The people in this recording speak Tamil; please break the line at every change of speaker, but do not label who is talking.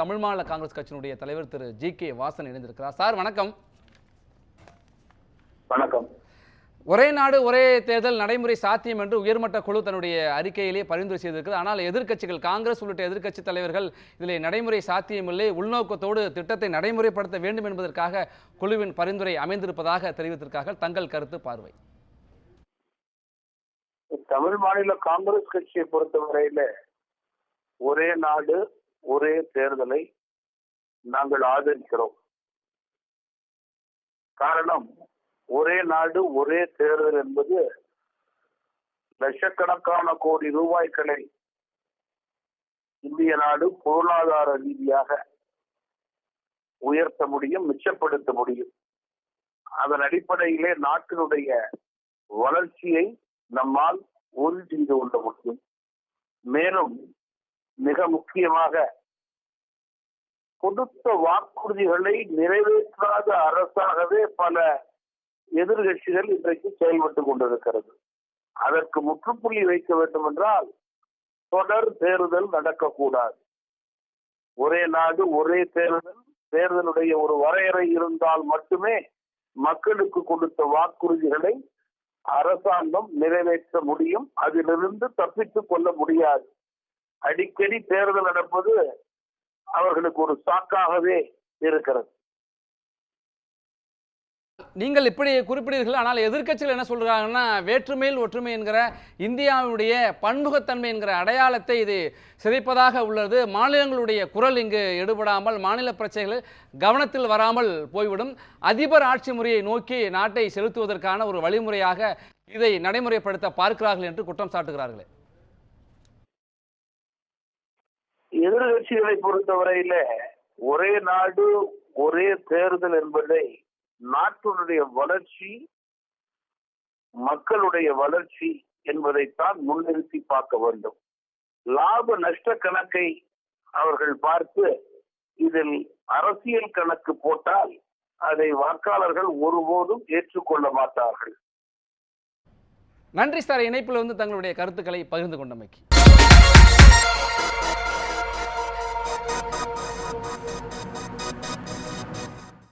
தமிழ் மாநில காங்கிரஸ் கட்சியினுடைய தலைவர் திரு ஜி கே வாசன் இணைந்திருக்கிறார். சார் வணக்கம்.
வணக்கம்.
ஒரே நாடு ஒரே தேர்தல் நடைமுறை சாத்தியம் என்று உயர்மட்ட குழு தன்னுடைய அறிக்கையிலே பரிந்துரை செய்திருக்கிறது. ஆனால் எதிர்க்கட்சிகள் காங்கிரஸ் உள்ளிட்ட எதிர்க்கட்சி தலைவர்கள் இதில் நடைமுறை சாத்தியமில்லை. உள்நோக்கத்தோடு திட்டத்தை நடைமுறைப்படுத்த வேண்டும் என்பதற்காக குழுவின் பரிந்துரை அமைந்திருப்பதாக தெரிவித்திருக்கார்கள் தங்கள் கருத்து பார்வை.
தமிழ் மாநில காங்கிரஸ் கட்சியை பொறுத்தவரையில ஒரே நாடு ஒரே தேர்தலை நாங்கள் ஆதரிக்கிறோம். காரணம் ஒரே நாடு ஒரே தேர்தல் என்பது லட்சக்கணக்கான கோடி ரூபாய்களை இந்திய நாடு பொருளாதார ரீதியாக உயர்த்த முடியும் மிச்சப்படுத்த முடியும். அதன் அடிப்படையிலே நாட்டினுடைய வளர்ச்சியை நம்மால் உறுதி செய்து கொள்ள முடியும். மேலும் மிக முக்கியமாக கொடுத்த வாக்குறுதிகளை நிறைவேற்றாத அரசாகவே பல எதிர்கட்சிகள் இன்றைக்கு செயல்பட்டுக் கொண்டிருக்கிறது. அதற்கு முற்றுப்புள்ளி வைக்க வேண்டும் என்றால் தொடர் தேர்தல் நடக்கக்கூடாது. ஒரே நாடு ஒரே தேர்தல் தேர்தலுடைய ஒரு வரையறை இருந்தால் மட்டுமே மக்களுக்கு கொடுத்த வாக்குறுதிகளை அரசாங்கம் நிறைவேற்ற முடியும். அதிலிருந்து தப்பித்துக் கொள்ள முடியாது. அடிக்கடி தேர்தல் நடப்பது அவர்களுக்கு ஒரு சாக்காகவே இருக்கிறது.
நீங்கள் இப்படி குறிப்பிடுகிறீர்கள் ஆனால் எதிர்க்கட்சிகள் என்ன சொல்றாங்கன்னா வேற்றுமையில் ஒற்றுமை என்கிற இந்தியாவுடைய பன்முகத்தன்மை என்கிற அடையாளத்தை இது சிதைப்பதாக உள்ளது. மாநிலங்களுடைய குரல் இங்கு எடுபடாமல் மாநில பிரச்சனைகள் கவனத்தில் வராமல் போய்விடும். அதிபர் ஆட்சி முறையை நோக்கி நாட்டை செலுத்துவதற்கான ஒரு வழிமுறையாக இதை நடைமுறைப்படுத்த பார்க்கிறார்கள் என்று குற்றம் சாட்டுகிறார்களே.
எதிர்கட்சிகளை பொறுத்தவரையில ஒரே நாடு ஒரே தேர்தல் என்பதை நாட்டினுடைய வளர்ச்சி மக்களுடைய வளர்ச்சி என்பதைத்தான் முன்னிறுத்தி பார்க்க வேண்டும். லாப நஷ்ட கணக்கை அவர்கள் பார்த்து இதில் அரசியல் கணக்கு போட்டால் அதை வாக்காளர்கள் ஒருபோதும் ஏற்றுக்கொள்ள மாட்டார்கள்.
நன்றி சார். இணைப்பில் வந்து தங்களுடைய கருத்துக்களை பகிர்ந்து கொண்டமைக்கு.